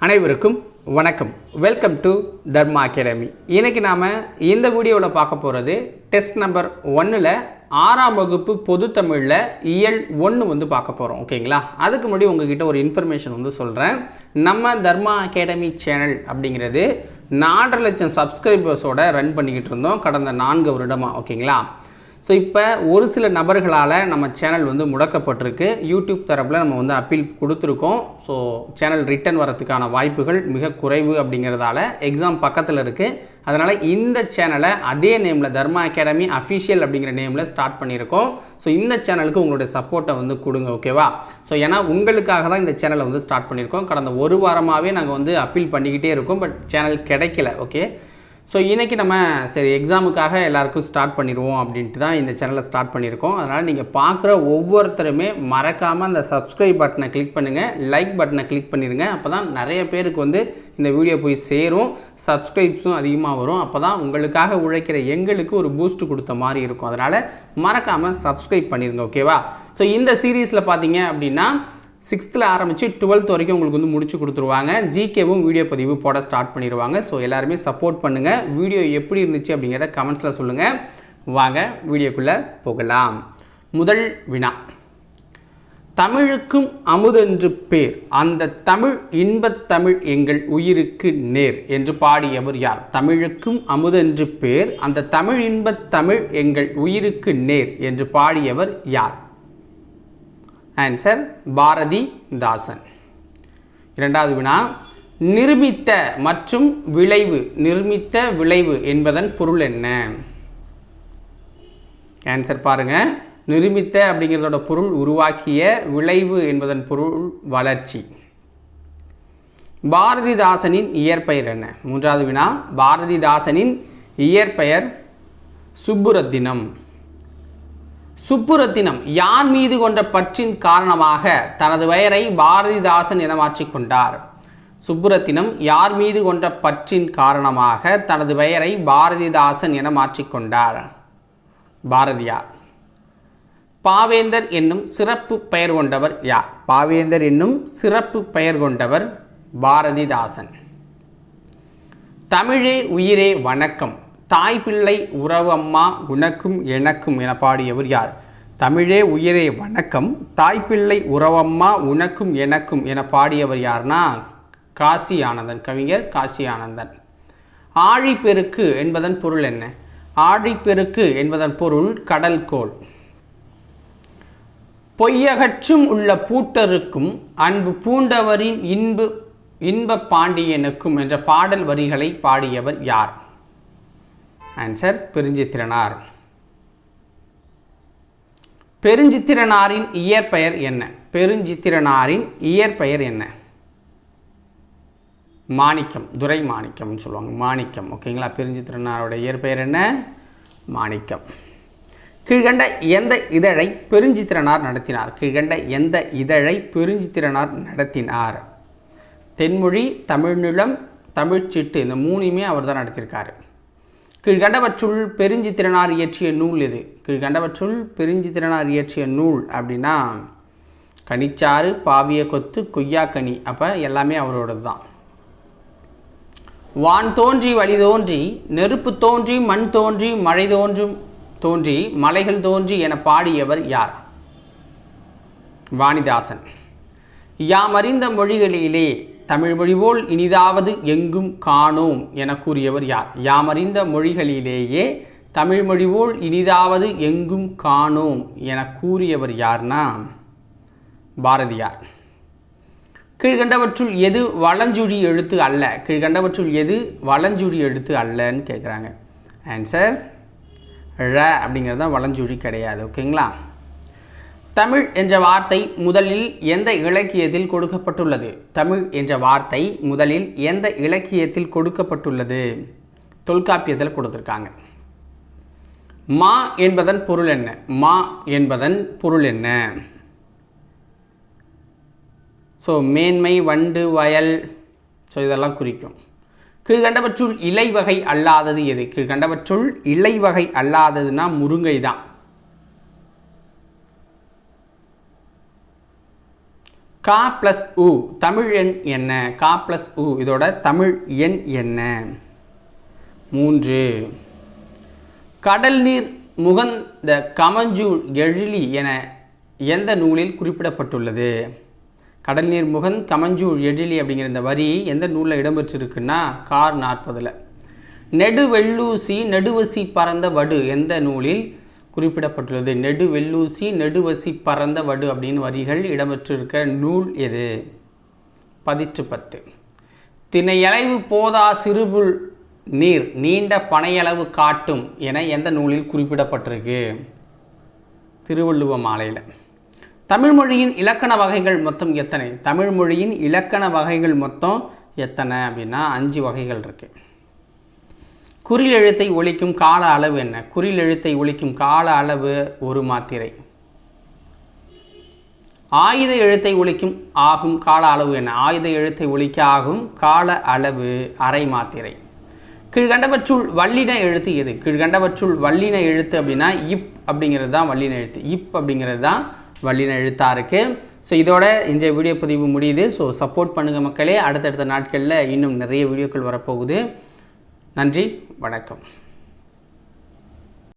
அனைவருக்கும் வணக்கம். Welcome to Dharma academy இன்றைக்கி நாம் இந்த வீடியோவில் பார்க்க போகிறது டெஸ்ட் நம்பர் ஒன்னில் ஆறாம் வகுப்பு பொது தமிழில் இயல் ஒன்று வந்து பார்க்க போகிறோம் ஓகேங்களா அதுக்கு முன்னாடி உங்ககிட்ட ஒரு இன்ஃபர்மேஷன் வந்து சொல்கிறேன் நம்ம தர்மா அகாடமி சேனல் அப்படிங்கிறது நாலரை லட்சம் சப்ஸ்கிரைபர்ஸோட ரன் பண்ணிக்கிட்டு இருந்தோம் கடந்த நான்கு வருடமாக ஓகேங்களா ஸோ இப்போ ஒரு சில நபர்களால் நம்ம சேனல் வந்து முடக்கப்பட்டிருக்கு. யூடியூப் தரப்பில் நம்ம வந்து அப்பீல் கொடுத்துருக்கோம். ஸோ சேனல் ரிட்டர்ன் வரத்துக்கான வாய்ப்புகள் மிக குறைவு அப்படிங்கிறதால எக்ஸாம் பக்கத்தில் இருக்குது அதனால் இந்த சேனலை அதே நேமில் தர்மா அகாடமி அஃபிஷியல் அப்படிங்கிற நேமில் ஸ்டார்ட் பண்ணியிருக்கோம். ஸோ இந்த சேனலுக்கு உங்களுடைய சப்போர்ட்டை வந்து கொடுங்க ஓகேவா ஸோ ஏன்னா உங்களுக்காக தான் இந்த சேனலை வந்து ஸ்டார்ட் பண்ணியிருக்கோம். கடந்த ஒரு வாரமாகவே நாங்கள் வந்து அப்பீல் பண்ணிக்கிட்டே இருக்கோம். பட் சேனல் கிடைக்கல ஓகே ஸோ இன்றைக்கி நம்ம சரி எக்ஸாமுக்காக எல்லாருக்கும் ஸ்டார்ட் பண்ணிடுவோம் அப்படின்ட்டு தான் இந்த சேனலை ஸ்டார்ட் பண்ணியிருக்கோம். அதனால் நீங்கள் பார்க்குற ஒவ்வொருத்தருமே மறக்காமல் அந்த சப்ஸ்கிரைப் பட்டனை கிளிக் பண்ணுங்கள் லைக் பட்டனை கிளிக் பண்ணிடுங்க அப்போ தான் நிறைய பேருக்கு வந்து இந்த வீடியோ போய் சேரும் சப்ஸ்கிரைப்ஸும் அதிகமாக வரும். அப்போ தான் உங்களுக்காக உழைக்கிற எங்களுக்கு ஒரு பூஸ்ட் கொடுத்த மாதிரி இருக்கும். அதனால் மறக்காமல் சப்ஸ்கிரைப் பண்ணிடுங்க ஓகேவா ஸோ இந்த சீரீஸில் பார்த்தீங்க அப்படின்னா சிக்ஸ்த்தில் ஆரம்பித்து டுவெல்த் வரைக்கும் உங்களுக்கு வந்து முடிச்சு கொடுத்துருவாங்க. ஜிகேவும் வீடியோ பதிவு போட ஸ்டார்ட் பண்ணிடுவாங்க. ஸோ எல்லாருமே சப்போர்ட் பண்ணுங்கள் வீடியோ எப்படி இருந்துச்சு அப்படிங்கிறத கமெண்ட்ஸில் சொல்லுங்கள் வாங்க வீடியோக்குள்ளே போகலாம். முதல் வினா. தமிழுக்கும் அமுதென்று பேர். அந்த தமிழ் இன்பத் தமிழ் எங்கள் உயிருக்கு நேர் என்று பாடியவர் யார்? தமிழுக்கும் அமுதென்று பேர். அந்த தமிழ் இன்பத் தமிழ் எங்கள் உயிருக்கு நேர் என்று பாடியவர் யார்? ஆன்சர் பாரதி தாசன் இரண்டாவது வினா நிர்மித்த மற்றும் விளைவு நிர்மித்த விளைவு என்பதன் பொருள் என்ன? ஆன்சர் பாருங்க. நிர்மித்த அப்படிங்கிறதோட பொருள் உருவாக்கிய விளைவு என்பதன் பொருள் வளர்ச்சி. பாரதிதாசனின் இயற்பெயர் என்ன? மூன்றாவது வினா பாரதிதாசனின் இயற்பெயர் சுப்புரத்தினம் சுப்புரத்தினம் யார் மீது கொண்ட பற்றின் காரணமாக தனது பெயரை பாரதிதாசன் என மாற்றிக்கொண்டார். சுப்புரத்தினம் யார் மீது கொண்ட பற்றின் காரணமாக தனது பெயரை பாரதிதாசன் என மாற்றிக்கொண்டார். பாரதியார். பாவேந்தர் என்னும் சிறப்பு பெயர் கொண்டவர் யார்? பாவேந்தர் என்னும் சிறப்பு பெயர் கொண்டவர் பாரதிதாசன். தமிழே உயிரே வணக்கம். தாய் பிள்ளை உறவு அம்மா உனக்கும் எனக்கும் என பாடியவர் யார்? தமிழே உயிரே வணக்கம். தாய்ப்பிள்ளை உறவம்மா உனக்கும் எனக்கும் என பாடியவர் யார்னா? காசி ஆனந்தன். கவிஞர் காசி ஆனந்தன். ஆழிப்பெருக்கு என்பதன் பொருள் என்ன? ஆழிப்பெருக்கு என்பதன் பொருள் கடல்கோள். பொய்யகற்றும் உள்ள பூட்டருக்கும் அன்பு பூண்டவரின் இன்பு இன்ப பாண்டியனுக்கும் என்ற பாடல் வரிகளை பாடியவர் யார்? ஆன்சர் பெருஞ்சித்திரனார். பெருஞ்சித்திரனாரின் இயற்பெயர் என்ன? பெருஞ்சித்திரனாரின் இயற்பெயர் என்ன? மாணிக்கம் துரை மாணிக்கம்னு சொல்லுவாங்க. மாணிக்கம் ஓகேங்களா? பெருஞ்சித்திரனாரோட இயற்பெயர் என்ன? மாணிக்கம். கீழ்கண்ட எந்த இதழை பெருஞ்சித்திரனார் நடத்தினார்? கீழ்கண்ட எந்த இதழை பெருஞ்சித்திரனார் நடத்தினார்? தென்மொழி தமிழ்நிலம் தமிழ்ச்சீட்டு இந்த மூணுமே அவர் தான் நடத்தியிருக்காரு கீழ்கண்டவற்றுள் பெருஞ்சி திறனார் இயற்றிய நூல் எது கீழ்கண்டவற்றுள் பெருஞ்சித்திரனார் இயற்றிய நூல் அப்படின்னா கனிச்சாறு பாவிய கொத்து கொய்யாக்கனி அப்போ எல்லாமே அவரோடது தான். வான் தோன்றி வழி தோன்றி நெருப்பு தோன்றி மண் தோன்றி மழை தோன்றும் தோன்றி மலைகள் தோன்றி என பாடியவர் யார்? வாணிதாசன். யாம் அறிந்த மொழிகளிலே தமிழ் மொழி போல் இனிதாவது எங்கும் காணோம் என கூறியவர் யார்? யாமறிந்த மொழிகளிலேயே தமிழ் மொழி போல் இனிதாவது எங்கும் காணோம் என கூறியவர் யார்னா? பாரதியார். கீழ்கண்டவற்றுள் எது வளஞ்சுழி எழுத்து அல்ல? கீழ்கண்டவற்றுள் எது வளஞ்சுழி எழுத்து அல்லன்னு கேட்குறாங்க ஆன்சர் ழ அப்படிங்கிறது தான் வளஞ்சுழி கிடையாது ஓகேங்களா தமிழ் என்ற வார்த்தை முதலில் எந்த இலக்கியத்தில் கொடுக்கப்பட்டுள்ளது? தமிழ் என்ற வார்த்தை முதலில் எந்த இலக்கியத்தில் கொடுக்கப்பட்டுள்ளது? தொல்காப்பியத்தில் கொடுத்துருக்காங்க. மா என்பதன் பொருள் என்ன? மா என்பதன் பொருள் என்ன? ஸோ மேன்மை வண்டு வயல். ஸோ இதெல்லாம் குறிக்கும். கீழ்கண்டவற்றுள் இலை வகை அல்லாதது எது? கீழ்கண்டவற்றுள் இலை வகை அல்லாததுன்னா முருங்கை தான். கா ப்ளஸ் உ தமிழ் எண் என்ன? கா ப்ளஸ் உ இதோட தமிழ் எண் என்ன? மூன்று. கடல் நீர் முகந்த கமஞ்சூழ் எழிலி என எந்த நூலில் குறிப்பிடப்பட்டுள்ளது? கடல் நீர் முகன் கமஞ்சூழ் எழிலி அப்படிங்கிற இந்த வரி எந்த நூலில் இடம்பெற்றிருக்குன்னா கார் நாற்பதில். நெடுவெள்ளூசி நெடுவசி பறந்த வடு எந்த நூலில் குறிப்பிடப்பட்டுள்ளது. நெடுவெல்லூசி நெடுவசி பறந்த வடு அப்படின்னு வரிகள் இடம்பெற்றிருக்க நூல் எது? பதிற்று பத்து திணையளவு போதா சிறுபுல் நீர் நீண்ட பனையளவு காட்டும் என எந்த நூலில் குறிப்பிடப்பட்டிருக்கு? திருவள்ளுவ மாலையில். தமிழ்மொழியின் இலக்கண வகைகள் மொத்தம் எத்தனை? தமிழ்மொழியின் இலக்கண வகைகள் மொத்தம் எத்தனை அப்படின்னா அஞ்சு வகைகள் இருக்குது குறில் எழுத்தை ஒழிக்கும் கால அளவு என்ன? குறில் எழுத்தை ஒழிக்கும் கால அளவு ஒரு மாத்திரை. ஆயுத எழுத்தை ஒழிக்கும் ஆகும் கால அளவு என்ன? ஆயுத எழுத்தை ஒழிக்க ஆகும் கால அளவு அரை மாத்திரை. கீழ்கண்டவற்றுள் வல்லின எழுத்து எது? கீழ்கண்டவற்றுள் வல்லின எழுத்து அப்படின்னா இப் அப்படிங்கிறது தான் வல்லின எழுத்து. இப் அப்படிங்கிறது தான் வல்லின எழுத்தாக இருக்குது ஸோ இதோட இந்த வீடியோ பதிவு முடியுது. ஸோ சப்போர்ட் பண்ணுங்கள் மக்களே. அடுத்தடுத்த நாட்களில் இன்னும் நிறைய வீடியோக்கள் வரப்போகுது. நன்றி வணக்கம்.